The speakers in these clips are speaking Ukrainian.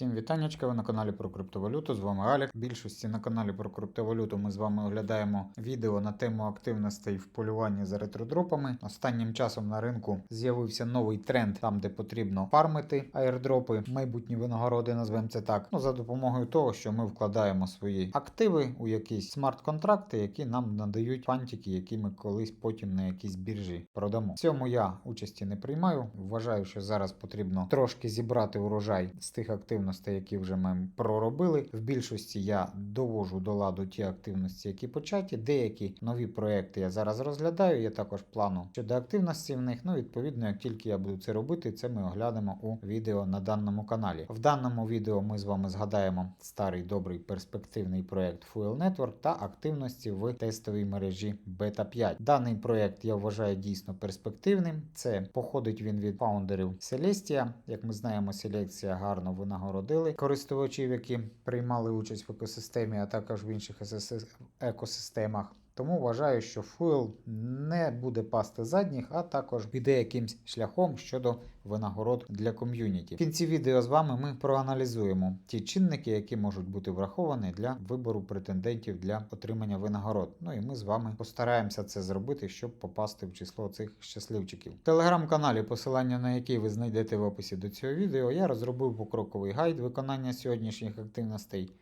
Всім вітаннячка, ви на каналі про криптовалюту. З вами Алік. Більшості на каналі про криптовалюту ми з вами оглядаємо відео на тему активностей в полюванні за ретродропами. Останнім часом на ринку з'явився новий тренд, там де потрібно фармити аірдропи, майбутні винагороди, назвемо це так. Ну за допомогою того, що ми вкладаємо свої активи у якісь смарт-контракти, які нам надають фантики, які ми колись потім на якійсь біржі продамо. В цьому я участі не приймаю. Вважаю, що зараз потрібно трошки зібрати урожай з тих активностей, які вже ми проробили. В більшості я довожу до ладу ті активності, які початі. Деякі нові проекти я зараз розглядаю. Є також плану щодо активності в них. Ну, відповідно, як тільки я буду це робити, це ми оглянемо у відео на даному каналі. В даному відео ми з вами згадаємо старий добрий перспективний проект Fuel Network та активності в тестовій мережі Beta 5. Даний проект я вважаю дійсно перспективним. Це походить він від фаундерів Celestia. Як ми знаємо, селекція гарно винагородили користувачів, які приймали участь в екосистемі, а також в інших екосистемах. Тому вважаю, що Fuel не буде пасти задніх, а також піде якимсь шляхом щодо винагород для ком'юніті. В кінці відео з вами ми проаналізуємо ті чинники, які можуть бути враховані для вибору претендентів для отримання винагород. Ну і ми з вами постараємося це зробити, щоб попасти в число цих щасливчиків. В телеграм-каналі, посилання на який ви знайдете в описі до цього відео, я розробив покроковий гайд виконання сьогоднішніх активностей.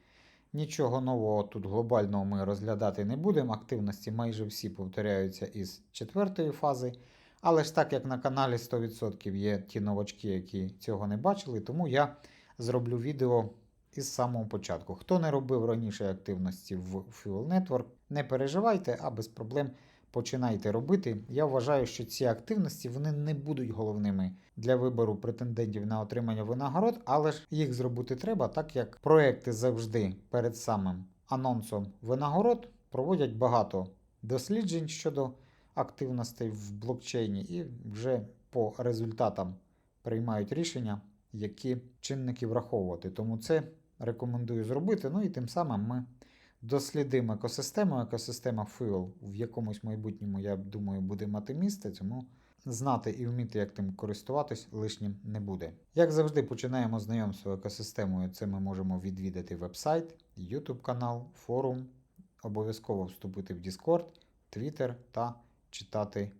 Нічого нового тут глобального ми розглядати не будемо. Активності майже всі повторяються із четвертої фази. Але ж так як на каналі 100% є ті новачки, які цього не бачили, тому я зроблю відео із самого початку. Хто не робив раніше активності в Fuel Network, не переживайте, а без проблем починайте робити. Я вважаю, що ці активності вони не будуть головними для вибору претендентів на отримання винагород, але ж їх зробити треба, так як проекти завжди перед самим анонсом винагород проводять багато досліджень щодо активностей в блокчейні і вже по результатам приймають рішення, які чинники враховувати. Тому це рекомендую зробити. Ну і тим самим ми дослідимо екосистему. Екосистема Fuel в якомусь майбутньому, я думаю, буде мати місце, тому знати і вміти, як тим користуватись, лишнім не буде. Як завжди, починаємо знайомство екосистемою. Це ми можемо відвідати веб-сайт, YouTube канал, форум, обов'язково вступити в Discord, Twitter та читати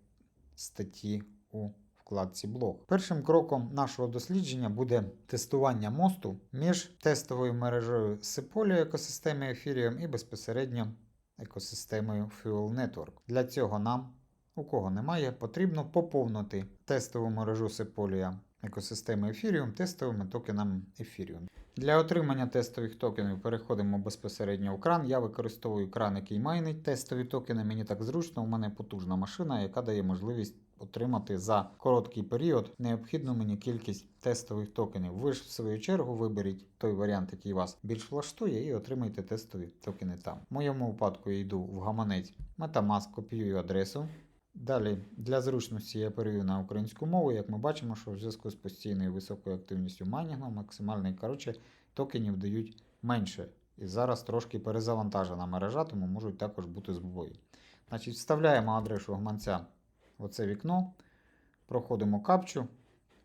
статті у вкладці блог. Першим кроком нашого дослідження буде тестування мосту між тестовою мережею Sepolia екосистеми Ethereum і безпосередньо екосистемою Fuel Network. Для цього нам, у кого немає, потрібно поповнити тестову мережу Sepolia екосистеми Ethereum тестовими токенами Ethereum. Для отримання тестових токенів переходимо безпосередньо в кран. Я використовую кран, який майнить тестові токени. Мені так зручно, у мене потужна машина, яка дає можливість отримати за короткий період необхідну мені кількість тестових токенів. Ви ж в свою чергу виберіть той варіант, який вас більш влаштує, і отримайте тестові токени там. В моєму випадку я йду в гаманець Metamask, копіюю адресу. Далі, для зручності я перевів на українську мову. Як ми бачимо, що в зв'язку з постійною високою активністю майнінгу, максимальний коротше, токенів дають менше. І зараз трошки перезавантажена мережа, тому можуть також бути збої. Значить, Вставляємо адресу гаманця оце вікно, проходимо капчу.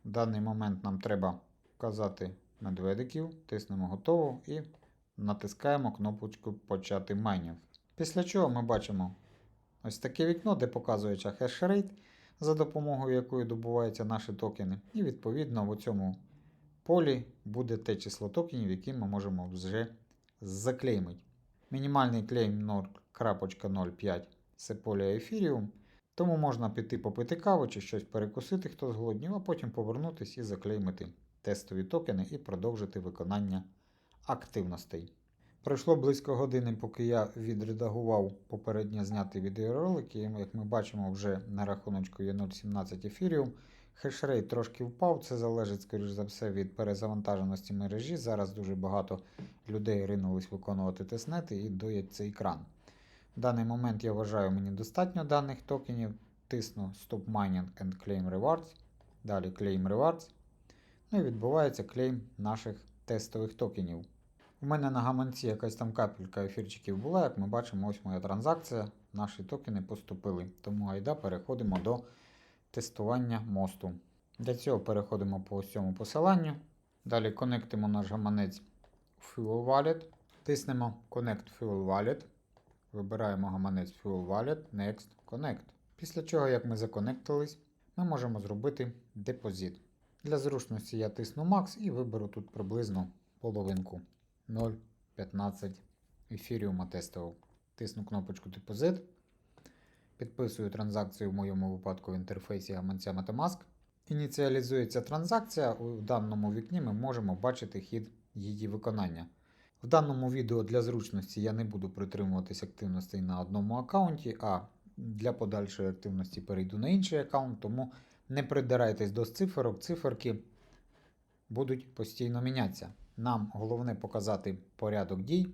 В даний момент нам треба вказати медведиків, тиснемо готово і натискаємо кнопочку Почати майнінг. Після чого ми бачимо ось таке вікно, де показується хешрейт, за допомогою якої добуваються наші токени. І відповідно в цьому полі буде те число токенів, які ми можемо вже заклеймити. Мінімальний клейм 0.05 Sepolia Ethereum. Тому можна піти попити каву чи щось перекусити, хто зголоднів, а потім повернутися і заклеймити тестові токени і продовжити виконання активностей. Пройшло близько години, поки я відредагував попередньо знятий відеоролик, і як ми бачимо, вже на рахуночку є 0.17 ефіріум. Хешрейт трошки впав, це залежить, скоріш за все, від перезавантаженості мережі. Зараз дуже багато людей ринулись виконувати тестнети і доять цей екран. В даний момент я вважаю, мені достатньо даних токенів. Тисну Stop Mining and Claim Rewards. Далі Claim Rewards. Ну і відбувається клейм наших тестових токенів. У мене на гаманці якась там капелька ефірчиків була, як ми бачимо, ось моя транзакція. Наші токени поступили. Тому айда переходимо до тестування мосту. Для цього переходимо по ось цьому посиланню. Далі конектимо наш гаманець Fuel Wallet. Тиснемо Connect Fuel Wallet. Вибираємо гаманець Fuel Wallet, Next, Connect. Після чого, як ми законектились, ми можемо зробити депозит. Для зручності я тисну Max і виберу тут приблизно половинку 0,15 ефіріума тестового. Тисну кнопочку депозит. Підписую транзакцію в моєму випадку в інтерфейсі гаманця Metamask. Ініціалізується транзакція. У даному вікні ми можемо бачити хід її виконання. В даному відео для зручності я не буду притримуватись активностей на одному аккаунті, а для подальшої активності перейду на інший аккаунт, тому не придирайтесь до циферок, циферки будуть постійно мінятися. Нам головне показати порядок дій.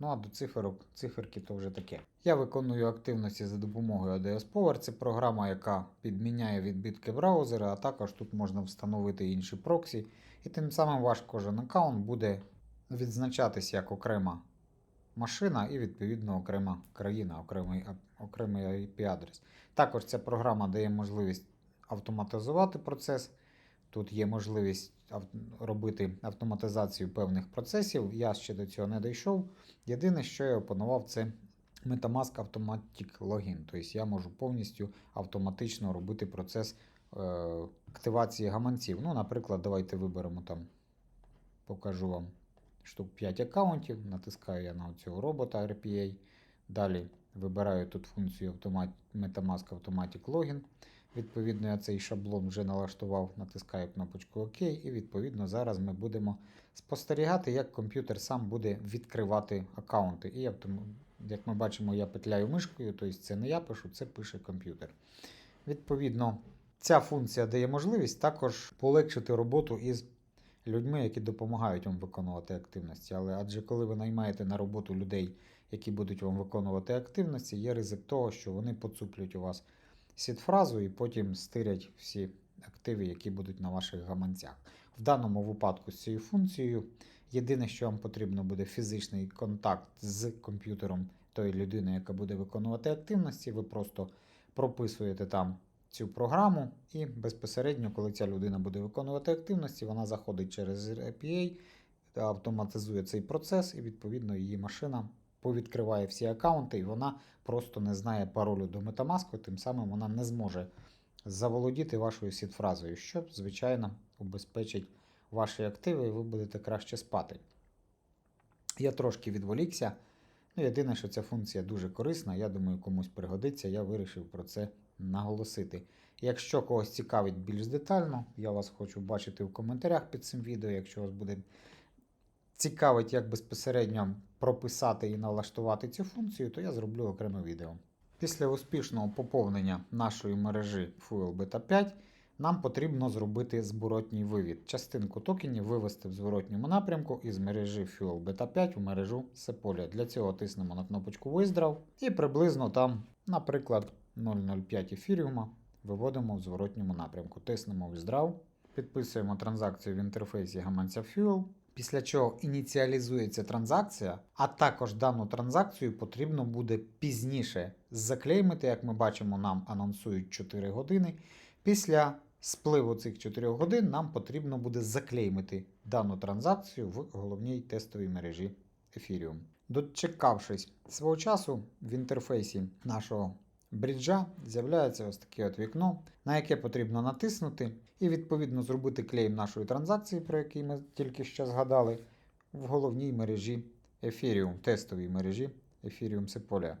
Ну а до циферок, циферки то вже таке. Я виконую активності за допомогою ADS Power. Це програма, яка підміняє відбитки браузера, а також тут можна встановити інші проксі. І тим самим ваш кожен аккаунт буде відзначатись як окрема машина і відповідно окрема країна, окремий, окремий IP-адрес. Також ця програма дає можливість автоматизувати процес. Тут є можливість робити автоматизацію певних процесів. Я ще до цього не дійшов. Єдине, що я опанував, це Metamask Automatic Login. Тобто я можу повністю автоматично робити процес е, активації гаманців. Ну, наприклад, давайте виберемо там, покажу вам штук 5 аккаунтів. Натискаю я на цього робота RPA. Далі вибираю тут функцію. Metamask Automatic Login. Відповідно, я цей шаблон вже налаштував, натискаю кнопочку ОК, і відповідно зараз ми будемо спостерігати, як комп'ютер сам буде відкривати аккаунти. І як ми бачимо, я петляю мишкою, тобто це не я пишу, це пише комп'ютер. Відповідно, ця функція дає можливість також полегшити роботу із людьми, які допомагають вам виконувати активності. Але адже коли ви наймаєте на роботу людей, які будуть вам виконувати активності, є ризик того, що вони поцуплять у вас сід-фразу і потім стирять всі активи, які будуть на ваших гаманцях. В даному випадку з цією функцією єдине, що вам потрібно буде фізичний контакт з комп'ютером тої людини, яка буде виконувати активності. Ви просто прописуєте там цю програму, і безпосередньо, коли ця людина буде виконувати активності, вона заходить через API, автоматизує цей процес, і відповідно її машина повідкриває всі аккаунти, і вона просто не знає паролю до Metamask, тим самим вона не зможе заволодіти вашою сід-фразою, що, звичайно, убезпечить ваші активи, і ви будете краще спати. Я трошки відволікся. Ну, єдине, що ця функція дуже корисна, я думаю, комусь пригодиться, я вирішив про це наголосити. Якщо когось цікавить більш детально, я вас хочу бачити в коментарях під цим відео. Якщо вас буде цікавить, як безпосередньо прописати і налаштувати цю функцію, то я зроблю окреме відео. Після успішного поповнення нашої мережі Fuel Beta 5 нам потрібно зробити зворотній вивід. Частинку токенів вивести в зворотньому напрямку із мережі Fuel Beta 5 у мережу Sepolia. Для цього тиснемо на кнопочку Withdraw і приблизно там, наприклад, 0,05 ефіріума виводимо в зворотньому напрямку. Тиснемо Withdraw, підписуємо транзакцію в інтерфейсі гаманця Fuel. Після чого ініціалізується транзакція, а також дану транзакцію потрібно буде пізніше заклеймити, як ми бачимо, нам анонсують 4 години. Після спливу цих 4 годин нам потрібно буде заклеймити дану транзакцію в головній тестовій мережі Ethereum. Дочекавшись свого часу в інтерфейсі нашого бріджа з'являється ось таке от вікно, на яке потрібно натиснути, і відповідно зробити клейм нашої транзакції, про який ми тільки що згадали, в головній мережі Ethereum, тестовій мережі Ethereum Sepolia.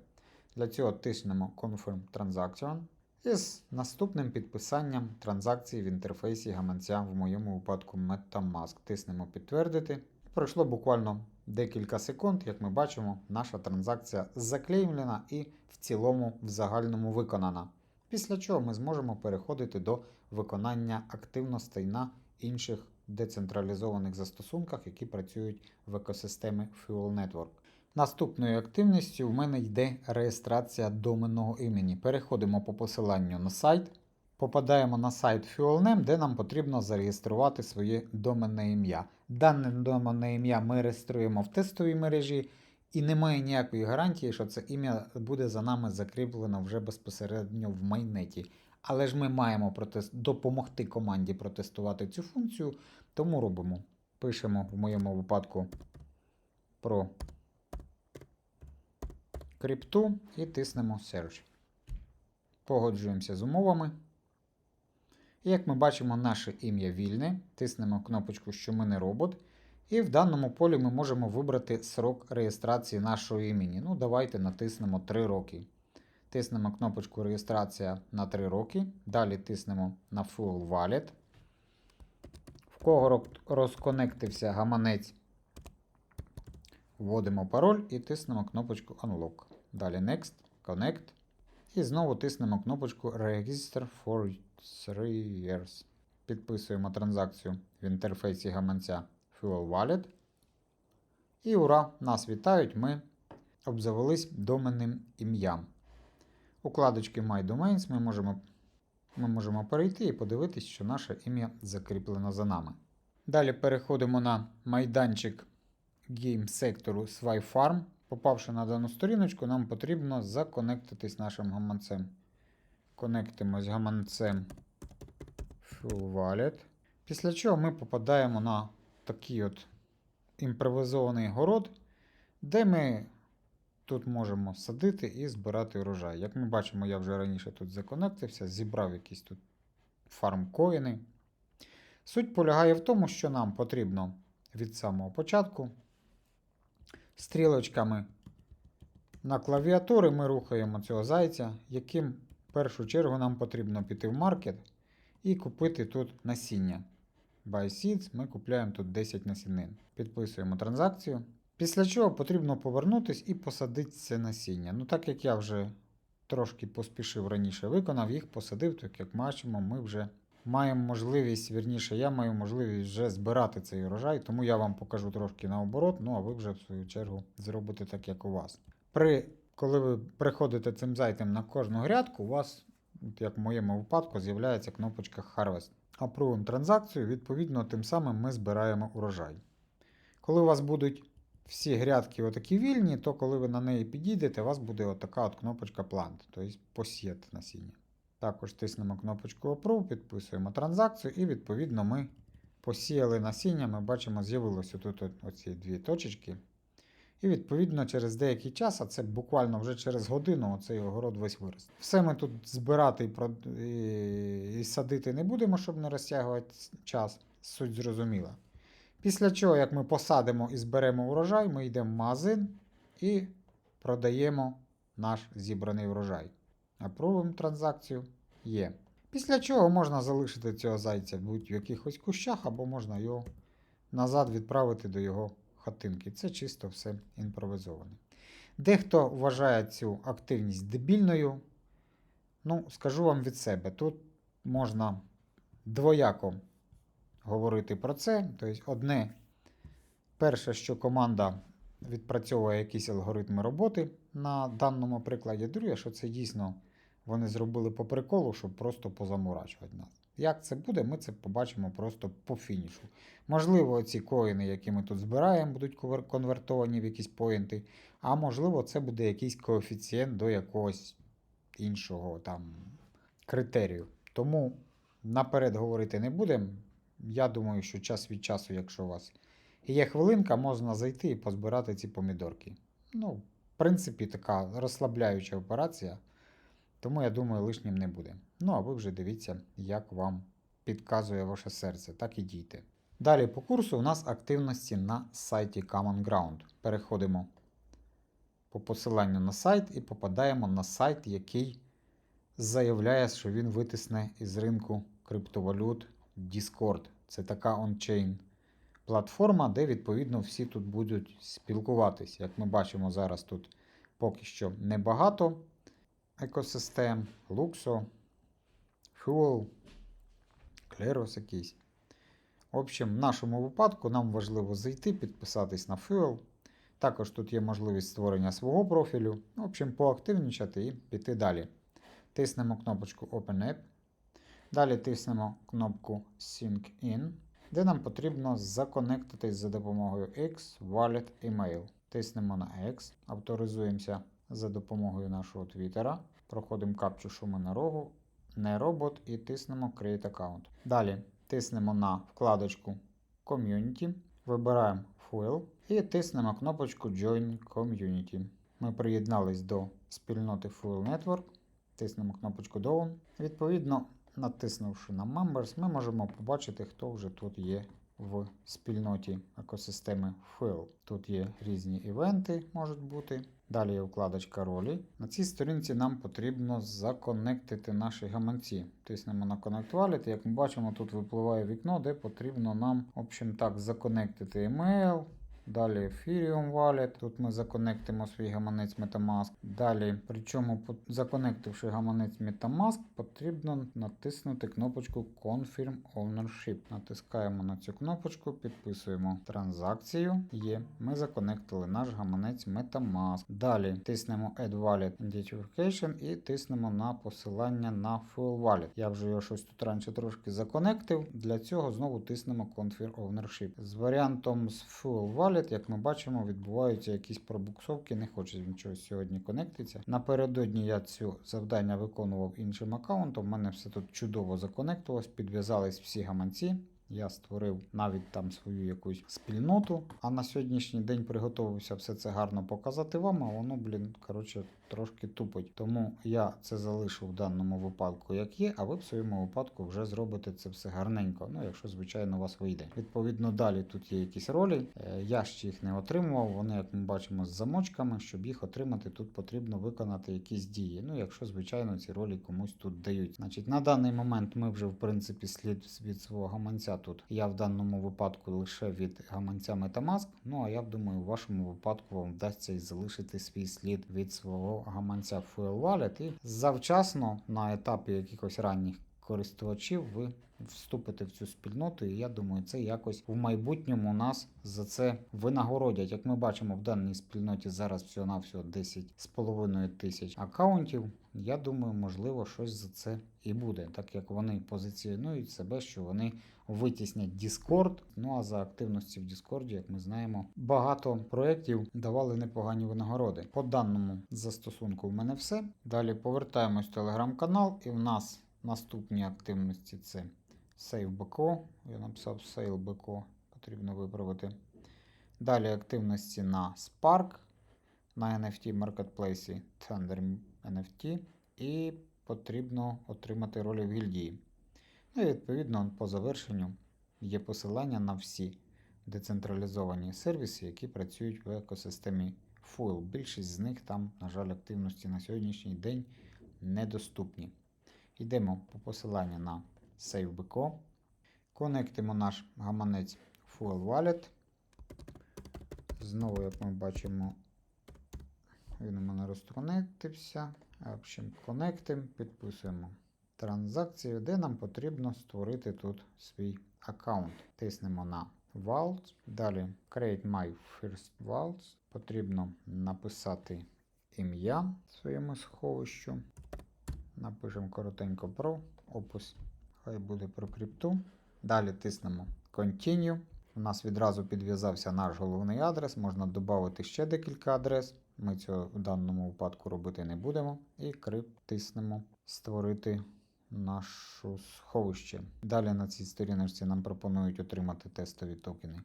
Для цього тиснемо Confirm Transaction і з наступним підписанням транзакції в інтерфейсі гаманця, в моєму випадку Metamask. Тиснемо підтвердити. Пройшло буквально декілька секунд, як ми бачимо, наша транзакція заклеймлена і в цілому в загальному виконана. Після чого ми зможемо переходити до виконання активностей на інших децентралізованих застосунках, які працюють в екосистемі Fuel Network. Наступною активністю в мене йде реєстрація доменного імені. Переходимо по посиланню на сайт, попадаємо на сайт FuelName, де нам потрібно зареєструвати своє доменне ім'я. Дане доменне ім'я ми реєструємо в тестовій мережі, і немає ніякої гарантії, що це ім'я буде за нами закріплено вже безпосередньо в майнеті. Але ж ми маємо протест... допомогти команді протестувати цю функцію, тому робимо Пишемо в моєму випадку про крипту і тиснемо Search. Погоджуємося з умовами. Як ми бачимо, наше ім'я вільне. Тиснемо кнопочку, що ми не робот. І в даному полі ми можемо вибрати срок реєстрації нашого імені. Ну, давайте натиснемо 3 роки. Тиснемо кнопочку реєстрація на 3 роки. Далі тиснемо на Full Wallet. В кого ро- розконектився гаманець, вводимо пароль і тиснемо кнопочку Unlock. Далі Next, Connect. І знову тиснемо кнопочку Register for 3 years. Підписуємо транзакцію в інтерфейсі гаманця Fuel Wallet. І ура! Нас вітають! Ми обзавелись доменним ім'ям. У кладочки My Domains ми можемо, ми можемо перейти і подивитись, що наше ім'я закріплено за нами. Далі переходимо на майданчик гейм сектору Swai Farm. Попавши на дану сторіночку, нам потрібно законектитись нашим гаманцем. Конектимось гаманцем Wallet. Після чого ми попадаємо на такий от імпровізований город, де ми тут можемо садити і збирати урожай. Як ми бачимо, я вже раніше тут законектився, зібрав якісь тут фармкоїни. Суть полягає в тому, що нам потрібно від самого початку стрілочками на клавіатури ми рухаємо цього зайця, яким в першу чергу нам потрібно піти в маркет і купити тут насіння. Buy Seeds ми купляємо тут 10 насінин. Підписуємо транзакцію. Після чого потрібно повернутись і посадити це насіння. Ну, так як я вже трошки поспішив раніше, виконав їх, посадив, так як бачимо, ми вже маємо можливість, вірніше, я маю можливість вже збирати цей урожай, тому я вам покажу трошки наоборот, ну а ви вже в свою чергу зробите так, як у вас. При, коли ви приходите цим зайтем на кожну грядку, у вас, як в моєму випадку, з'являється кнопочка Harvest. Апрувимо транзакцію, відповідно, тим самим ми збираємо урожай. Коли у вас будуть всі грядки отакі вільні, то коли ви на неї підійдете, у вас буде отака от кнопочка Plant, тобто посіяти насіння. Також тиснемо кнопочку Approve, підписуємо транзакцію, і відповідно ми посіяли насіння. Ми бачимо, з'явилося тут оці дві точечки. І відповідно через деякий час, а це буквально вже через годину, оцей огород весь вирос. Все ми тут збирати і, і, і садити не будемо, щоб не розтягувати час. Суть зрозуміла. Після чого, як ми посадимо і зберемо урожай, ми йдемо в магазин і продаємо наш зібраний врожай. Апрувимо транзакцію. Є. Після чого можна залишити цього зайця будь в якихось кущах, або можна його назад відправити до його хатинки. Це чисто все імпровізоване. Дехто вважає цю активність дебільною. Ну, скажу вам від себе, тут можна двояко говорити про це. Тобто, одне, перше, що команда відпрацьовує якісь алгоритми роботи на даному прикладі. Друге, що це дійсно вони зробили по приколу, щоб просто позамурачувати нас. Як це буде, ми це побачимо просто по фінішу. Можливо, ці коїни, які ми тут збираємо, будуть конвертовані в якісь поінти, а можливо, це буде якийсь коефіцієнт до якогось іншого там критерію. Тому наперед говорити не будемо. Я думаю, що час від часу, якщо у вас є хвилинка, можна зайти і позбирати ці помідорки. Ну, в принципі, така розслабляюча операція. Тому я думаю, лишнім не буде. Ну, а ви вже дивіться, як вам підказує ваше серце, так і дійте. Далі по курсу у нас активності на сайті Common Ground. Переходимо по посиланню на сайт і попадаємо на сайт, який заявляє, що він витисне із ринку криптовалют Discord. Це така ончейн платформа, де відповідно всі тут будуть спілкуватись. Як ми бачимо, зараз тут поки що небагато екосистем, Luxo, Fuel, Kleros якийсь. В общем, в нашому випадку нам важливо зайти, підписатись на Fuel. Також тут є можливість створення свого профілю. В общем, поактивнічати і піти далі. Тиснемо кнопочку Open App. Далі тиснемо кнопку Sync In, де нам потрібно законектитись за допомогою X, Wallet, Email. Тиснемо на X, авторизуємося за допомогою нашого твіттера. Проходимо капчу шуми на рогу, не робот і тиснемо Create Account. Далі тиснемо на вкладочку Community. Вибираємо Fuel і тиснемо кнопочку Join Community. Ми приєднались до спільноти Fuel Network, тиснемо кнопочку Down. Відповідно, натиснувши на Members, ми можемо побачити, хто вже тут є в спільноті екосистеми Fuel. Тут є різні івенти, можуть бути. Далі є вкладочка ролі. На цій сторінці нам потрібно законектити наші гаманці. Тиснемо на Connect. Як ми бачимо, тут випливає вікно, де потрібно нам, в общем так, законектити email. Далі Ethereum Wallet. Тут ми законектимо свій гаманець Metamask. Далі, причому законективши гаманець Metamask, потрібно натиснути кнопочку Confirm Ownership. Натискаємо на цю кнопочку, підписуємо транзакцію. Є. Ми законектили наш гаманець Metamask. Далі тиснемо Add Wallet Identification і тиснемо на посилання на Full Wallet. Я вже його щось тут раніше трошки законектив. Для цього знову тиснемо Confirm Ownership. З варіантом з Full Wallet, як ми бачимо, відбуваються якісь пробуксовки, не хоче він чогось сьогодні конектиться. Напередодні я цю завдання виконував іншим аккаунтом. У мене все тут чудово законектувалось, підв'язались всі гаманці. Я створив навіть там свою якусь спільноту, а на сьогоднішній день приготувався все це гарно показати вам, а воно, блін, коротше, трошки тупить. Тому я це залишу в даному випадку, як є, а ви в своєму випадку вже зробите це все гарненько. Ну, якщо, звичайно, у вас вийде. Відповідно, далі тут є якісь ролі. Е, Я ще їх не отримував. Вони, як ми бачимо, з замочками. Щоб їх отримати, тут потрібно виконати якісь дії. Ну, якщо, звичайно, ці ролі комусь тут дають. Значить, на даний момент ми вже, в принципі, слід від свого гаманця тут. Я в даному випадку лише від гаманця Metamask. Ну а я думаю, в вашому випадку вам вдасться і залишити свій слід від свого гаманця Fuel Wallet. І завчасно на етапі якихось ранніх користувачів ви вступите в цю спільноту, і я думаю, це якось в майбутньому нас за це винагородять. Як ми бачимо, в даній спільноті зараз всього-навсього 10,5 тисяч аккаунтів. Я думаю, можливо, щось за це і буде, так як вони позиціонують себе, що вони витіснять Discord. Ну а за активності в Discord, як ми знаємо, багато проєктів давали непогані винагороди. По даному застосунку в мене все. Далі повертаємось в телеграм-канал, і в нас наступні активності це SaveBK. Я написав SailBK, потрібно виправити. Далі активності на Spark, на NFT Marketplace Thunder NFT. І потрібно отримати ролі в гільдії. Ну і відповідно по завершенню є посилання на всі децентралізовані сервіси, які працюють в екосистемі Fuel. Більшість з них там, на жаль, активності на сьогоднішній день недоступні. Йдемо по посиланню на SaveBK. Конектимо наш гаманець Fuel Wallet. Знову, як ми бачимо, він у мене розконектився. В общем, конектимо, підписуємо транзакцію, де нам потрібно створити тут свій аккаунт. Тиснемо на Vault. Далі Create My First Vault. Потрібно написати ім'я своєму сховищу. Напишемо коротенько про опис. Хай буде про крипту. Далі тиснемо Continue. У нас відразу підв'язався наш головний адрес. Можна додати ще декілька адрес. Ми цього в даному випадку робити не будемо. І крипт тиснемо Створити нашу сховище. Далі на цій сторіночці нам пропонують отримати тестові токени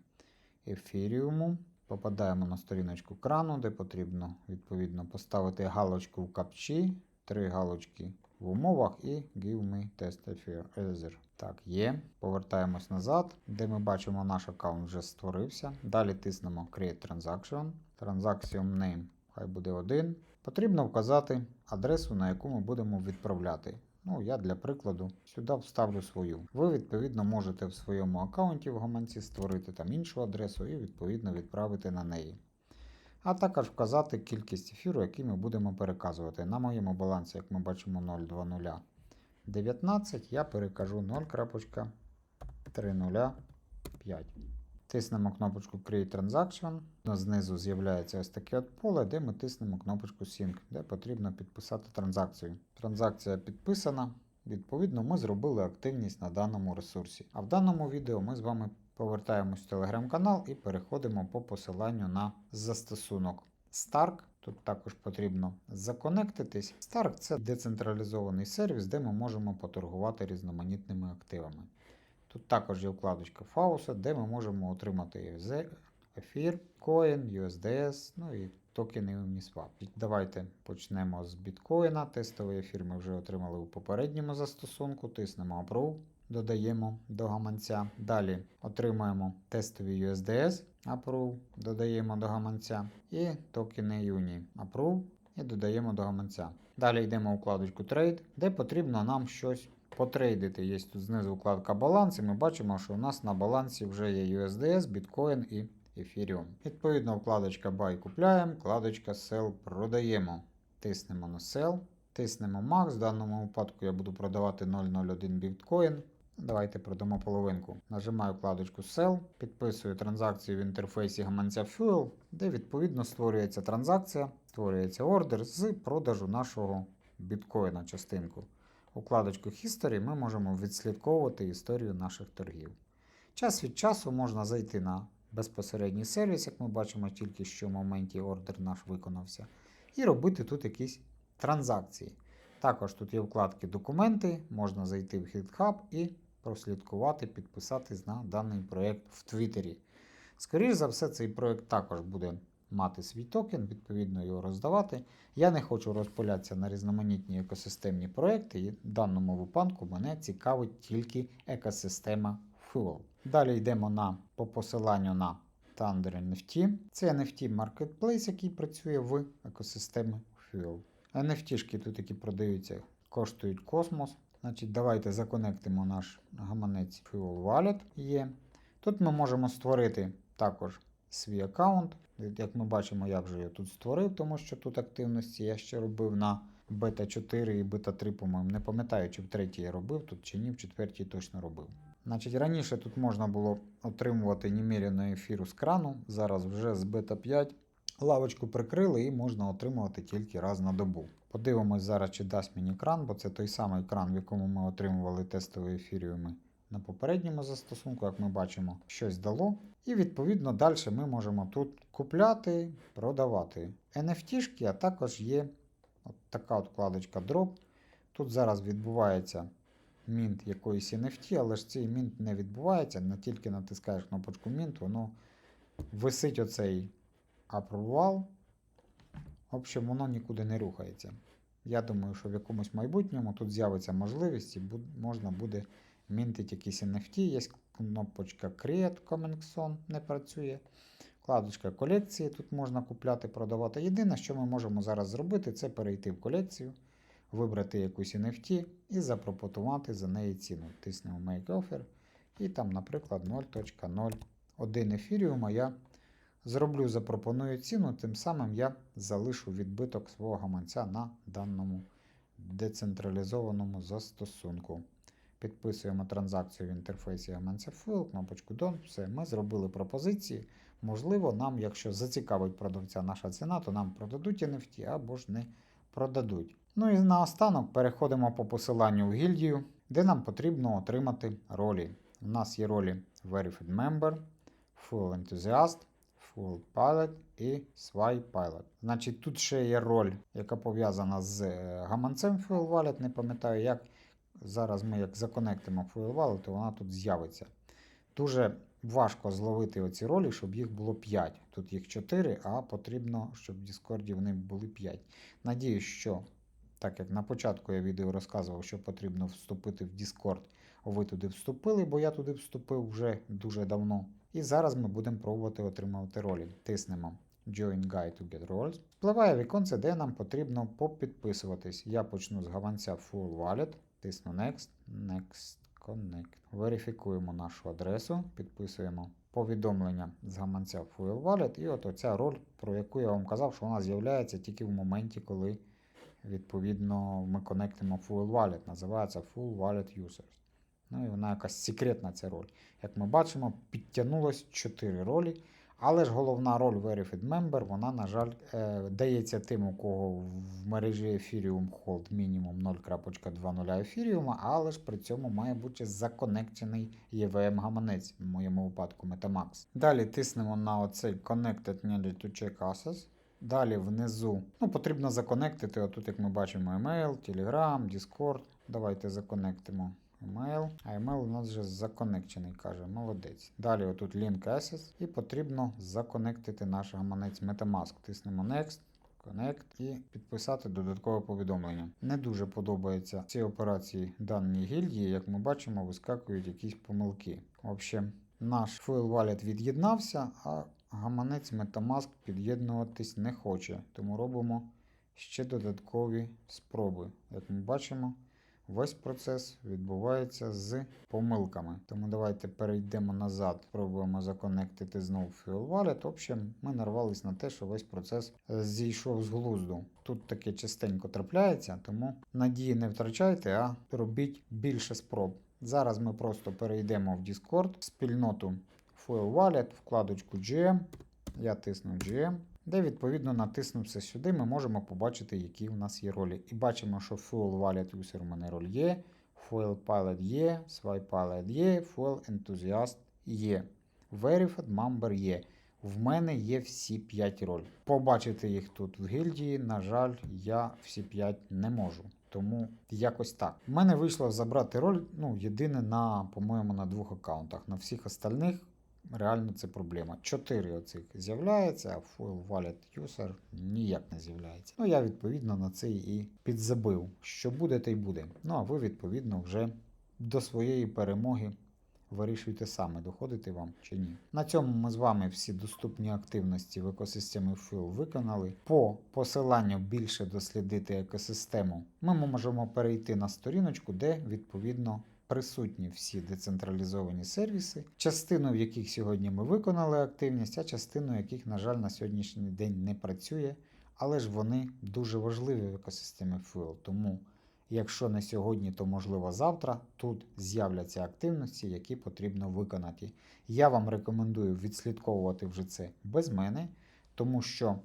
ефіріуму. Попадаємо на сторіночку крану, де потрібно відповідно поставити галочку в капчі, три галочки в умовах і Give me test ether. Так, є. Повертаємось назад, де ми бачимо, наш аккаунт вже створився. Далі тиснемо Create Transaction. Transaction Name хай буде один. Потрібно вказати адресу, на яку ми будемо відправляти. Ну, я для прикладу сюди вставлю свою. Ви, відповідно, можете в своєму аккаунті в гаманці створити там іншу адресу і відповідно відправити на неї. А також вказати кількість ефіру, який ми будемо переказувати. На моєму балансі, як ми бачимо, 0,2019, я перекажу 0.305. Тиснемо кнопочку Create Transaction. Знизу з'являється ось таке от поле, де ми тиснемо кнопочку Sync, де потрібно підписати транзакцію. Транзакція підписана. Відповідно, ми зробили активність на даному ресурсі. А в даному відео ми з вами повертаємось в телеграм-канал і переходимо по посиланню на застосунок Stark. Тут також потрібно законектитись. Stark це децентралізований сервіс, де ми можемо поторгувати різноманітними активами. Тут також є вкладочка Faucet, де ми можемо отримати ефір, Coin, USDS, ну і токени Uniswap. Давайте почнемо з біткоїна. Тестовий ефір ми вже отримали у попередньому застосунку. Тиснемо Approve, додаємо до гаманця. Далі отримаємо тестовий USDS, Approve, додаємо до гаманця. І токени Uni. Approve і додаємо до гаманця. Далі йдемо у вкладочку Trade, де потрібно нам щось потрейдити. Є тут знизу вкладка баланс, і ми бачимо, що у нас на балансі вже є USDS, Bitcoin і Ethereum. Відповідно, вкладочка Buy купляємо, вкладочка Sell продаємо. Тиснемо на Sell, тиснемо Max. В даному випадку я буду продавати 001 біткоін. Давайте продамо половинку. Нажимаю вкладочку Sell, підписую транзакцію в інтерфейсі гаманця Fuel, де відповідно створюється транзакція, створюється ордер з продажу нашого біткоїна частинку. У вкладочку History ми можемо відслідковувати історію наших торгів. Час від часу можна зайти на безпосередній сервіс, як ми бачимо тільки що в моменті ордер наш виконався, і робити тут якісь транзакції. Також тут є вкладки Документи, можна зайти в GitHub і прослідкувати, підписатись на даний проєкт в Твіттері. Скоріше за все, цей проєкт також буде мати свій токен, відповідно його роздавати. Я не хочу розпилятися на різноманітні екосистемні проекти, і в даному випадку мене цікавить тільки екосистема Fuel. Далі йдемо на, по посиланню на Thunder NFT. Це NFT Marketplace, який працює в екосистемі Fuel. NFT-шки тут, які продаються, коштують космос. Значить, давайте законектимо наш гаманець Fuel Wallet. Є. Тут ми можемо створити також свій аккаунт. Як ми бачимо, я вже його тут створив, тому що тут активності я ще робив на бета 4 і бета 3, по-моєму. Не пам'ятаю, чи в третій я робив тут, чи ні, в четвертій точно робив. Значить, раніше тут можна було отримувати неміряно ефіру з крану, зараз вже з бета 5. Лавочку прикрили і можна отримувати тільки раз на добу. Подивимось зараз, чи дасть мені кран, бо це той самий кран, в якому ми отримували тестові ефіріуми на попередньому застосунку, як ми бачимо, щось дало. І відповідно далі ми можемо тут купляти, продавати NFT, а також є от така от вкладочка Drop. Тут зараз відбувається мінт якоїсь NFT, але ж цей мінт не відбувається, не тільки натискаєш кнопочку Mint, воно висить оцей апрувал. В общем, воно нікуди не рухається. Я думаю, що в якомусь майбутньому тут з'явиться можливість і можна буде мінтити якісь NFT. Є кнопочка Create Coming Soon, не працює. Вкладочка колекції. Тут можна купляти, продавати. Єдине, що ми можемо зараз зробити, це перейти в колекцію, вибрати якусь NFT і запропонувати за неї ціну. Тиснемо Make Offer. І там, наприклад, 0.01 ефіріума я зроблю, запропоную ціну, тим самим я залишу відбиток свого гаманця на даному децентралізованому застосунку. Підписуємо транзакцію в інтерфейсі гаманця кнопочку Done. Все, ми зробили пропозиції. Можливо, нам, якщо зацікавить продавця наша ціна, то нам продадуть NFT або ж не продадуть. Ну і наостанок переходимо по посиланню в гільдію, де нам потрібно отримати ролі. У нас є ролі Verified Member, Full Enthusiast, Full Pilot і Sway Pilot. Значить, тут ще є роль, яка пов'язана з е, гаманцем Full Wallet. Не пам'ятаю, як зараз ми як законектимо Wallet, то вона тут з'явиться. Дуже важко зловити оці ролі, щоб їх було 5. Тут їх 4, а потрібно, щоб в Discord вони були 5. Надіюсь, що, так як на початку я відео розказував, що потрібно вступити в Discord, ви туди вступили, бо я туди вступив вже дуже давно. І зараз ми будемо пробувати отримувати ролі. Тиснемо Join Guide to Get Roles. Впливає віконце, де нам потрібно попідписуватись. Я почну з гаванця Full Wallet, тисну Next, Next, Connect. Верифікуємо нашу адресу, підписуємо повідомлення з гаманця Full Wallet. І от оця роль, про яку я вам казав, що вона з'являється тільки в моменті, коли відповідно ми конектимо Full Wallet. Називається Full Wallet Users. Ну і вона якась секретна ця роль. Як ми бачимо, підтягнулось 4 ролі. Але ж головна роль Verified Member, вона, на жаль, е, дається тим, у кого в мережі Ethereum Hold мінімум 0.20 ефіріума, але ж при цьому має бути законекчений EVM гаманець, в моєму випадку Metamax. Далі тиснемо на оцей Connected Nearly to Check Access. Далі внизу ну, потрібно законектити, отут, як ми бачимо, email, Telegram, Discord. Давайте законектимо Email. А email у нас вже законекчений, каже, молодець. Далі отут link access і потрібно законектити наш гаманець Metamask. Тиснемо Next. Connect і підписати додаткове повідомлення. Не дуже подобаються ці операції даній гільдії, як ми бачимо, вискакують якісь помилки. В общем, наш файл wallet від'єднався, а гаманець Metamask під'єднуватись не хоче. Тому робимо ще додаткові спроби. Як ми бачимо, весь процес відбувається з помилками. Тому давайте перейдемо назад, спробуємо законектити знову Fuel Wallet. В общем, ми нарвались на те, що весь процес зійшов з глузду. Тут таке частенько трапляється, тому надії не втрачайте, а робіть більше спроб. Зараз ми просто перейдемо в Discord, в спільноту Fuel Wallet, вкладочку GM. Я тисну GM. Де відповідно натиснувши сюди, ми можемо побачити, які у нас є ролі. І бачимо, що Fuel Wallet User у мене роль є, Fuel Pilot є, Swipe Pilot є, Fuel Enthusiast є, Verified Member є. В мене є всі 5 роль. Побачити їх тут в гільдії, на жаль, я всі 5 не можу. Тому якось так. У мене вийшло забрати роль, ну, єдине на, по-моєму, на двох аккаунтах. На всіх остальних реально це проблема. Чотири оцих з'являється, а Full Wallet User ніяк не з'являється. Ну, я відповідно на це і підзабив. Що буде, те й буде. Ну, а ви, відповідно, вже до своєї перемоги вирішуйте саме, доходити вам чи ні. На цьому ми з вами всі доступні активності в екосистемі FIL виконали. По посиланню більше дослідити екосистему, ми можемо перейти на сторіночку, де відповідно. Присутні всі децентралізовані сервіси, частину в яких сьогодні ми виконали активність, а частину яких, на жаль, на сьогоднішній день не працює, але ж вони дуже важливі в екосистемі FIL. Тому Якщо не сьогодні, то можливо завтра тут з'являться активності, які потрібно виконати. Я вам рекомендую відслідковувати вже це без мене, тому що,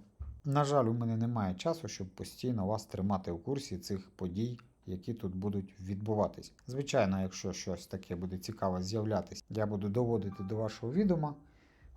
на жаль, у мене немає часу, щоб постійно вас тримати у курсі цих подій, які тут будуть відбуватись. Звичайно, якщо щось таке буде цікаве з'являтися, я буду доводити до вашого відома.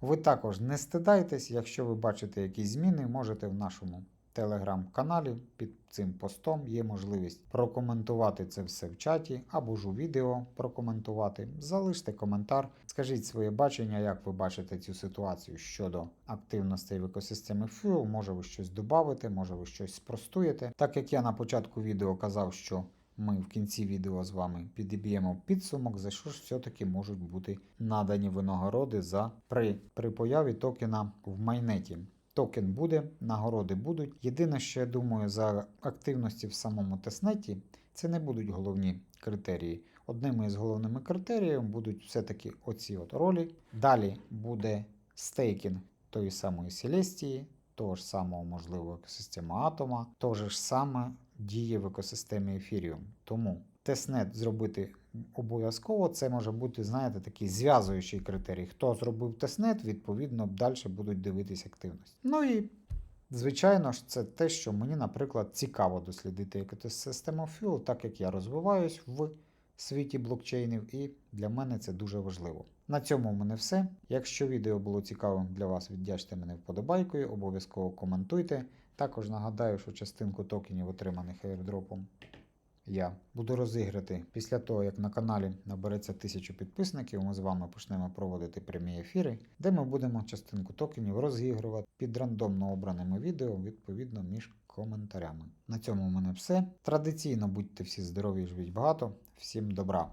Ви також не стидайтесь, якщо ви бачите якісь зміни, можете в нашому телеграм-каналі під цим постом є можливість прокоментувати це все в чаті або ж у відео прокоментувати. Залиште коментар, скажіть своє бачення, як ви бачите цю ситуацію щодо активностей в екосистемі Fuel. Може ви щось додавите, може ви щось спростуєте. Так як я на початку відео казав, що ми в кінці відео з вами підіб'ємо підсумок, за що ж все-таки можуть бути надані винагороди за при, при появі токена в майнеті. Токен буде, нагороди будуть. Єдине, що я думаю, за активності в самому тестнеті це не будуть головні критерії. Одними із головними критеріями будуть все-таки оці от ролі. Далі буде стейкінг тої самої Селестії, того ж самого, можливо, екосистеми Атома, того ж саме діє в екосистемі Ethereum. Тому тестнет зробити обов'язково, це може бути, знаєте, такий зв'язуючий критерій. Хто зробив тестнет, відповідно, далі будуть дивитись активність. Ну і, звичайно ж, це те, що мені, наприклад, цікаво дослідити екосистему Fuel, так як я розвиваюсь в світі блокчейнів, і для мене це дуже важливо. На цьому в мене все. Якщо відео було цікавим для вас, віддячте мене вподобайкою, обов'язково коментуйте. Також нагадаю, що частинку токенів, отриманих airdropом, я буду розіграти після того, як на каналі набереться тисячу підписників, ми з вами почнемо проводити прямі ефіри, де ми будемо частинку токенів розігрувати під рандомно обраними відео відповідно між коментарями. На цьому в мене все. Традиційно будьте всі здорові, живіть багато. Всім добра!